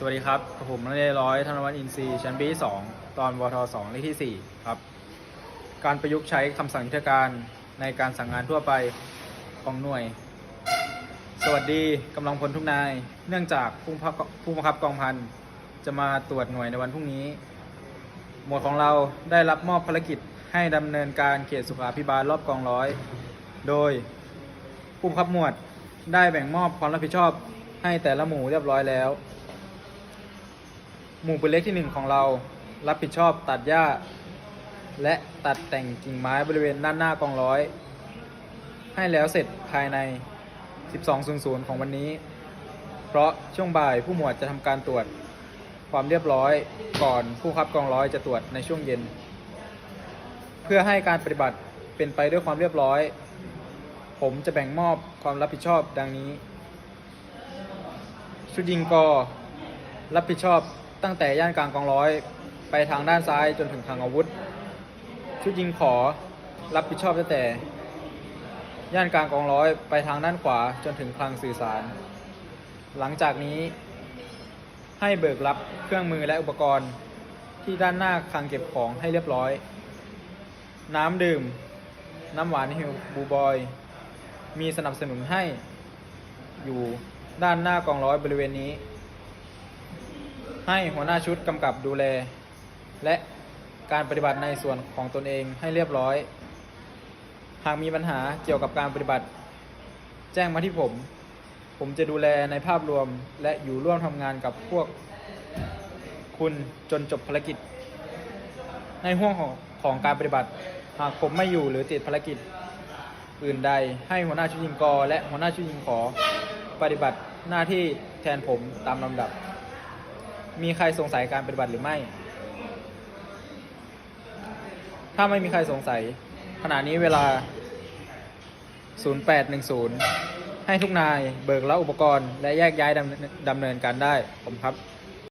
สวัสดีครับผมนักเรียร้อยธนวัฒน์อินทรีย์ชั้นปีที่สองตอนวทสองเลขที่สี่ครับ การประยุกต์ใช้คำสั่งยุทธการในการสั่งงานทั่วไปของหน่วย สวัสดีกำลังพลทุกนาย เนื่องจากผู้บังคับผู้บังคับกองพันจะมาตรวจหน่วยในวันพรุ่งนี้ หมวดของเราได้รับมอบภารกิจให้ดำเนินการเขตสุขาพิบาลรอบกองร้อย โดยผู้บังคับหมวดได้แบ่งมอบความรับผิดชอบให้แต่ละหมู่เรียบร้อยแล้ว หมู่เปืนเล็กที่หนึ่งของเรา รับผิดชอบตัดหญ้า และตัดแต่งกิ่งไม้บริเวณด้านหน้ากองร้อย ให้แล้วเสร็จภายใน 12.00 ของวันนี้ เพราะช่วงบ่ายผู้หมวดจะทำการตรวจ ความเรียบร้อยก่อนผู้คับกองร้อยจะตรวจในช่วงเย็น เพื่อให้การปฏิบัติเป็นไปด้วยความเรียบร้อย ผมจะแบ่งมอบความรับผิดชอบดังนี้ ชุดยิงกอรับผิดชอบ ตั้งแต่ย่านกลางกองร้อย ไปทางด้านซ้ายจนถึงทางอาวุธ ชุดยิงขอรับผิดชอบตั้งแต่ ย่านกลางกองร้อยไปทางด้านขวาจนถึงคลังสื่อสาร หลังจากนี้ ให้เบิกรับเครื่องมือและอุปกรณ์ ที่ด้านหน้าคลังเก็บของให้เรียบร้อย น้ำดื่ม น้ำหวานฮิวบูบอย มีสนับสนุนให้อยู่ด้านหน้ากองร้อยบริเวณนี้ ให้หัวหน้าชุดกำกับดูแล และการปฏิบัติในส่วนของตนเองให้เรียบร้อย หากมีปัญหาเกี่ยวกับการปฏิบัติ แจ้งมาที่ผม ผมจะดูแลในภาพรวมและอยู่ร่วมทำงานกับพวกคุณจนจบภารกิจ ในห่วงของของการปฏิบัติ หากผมไม่อยู่หรือติดภารกิจ อื่นใดให้หัวหน้าชุดยิงกอและหัวหน้าชุดยิงขอ ปฏิบัติหน้าที่แทนผมตามลำดับ มีใครสงสัยการปฏิบัติหรือไม่ ถ้าไม่มีใครสงสัย ขณะนี้เวลา 0810 ให้ทุกนายเบิกแล้วอุปกรณ์และแยกย้ายดำดำเนินการได้ผมครับ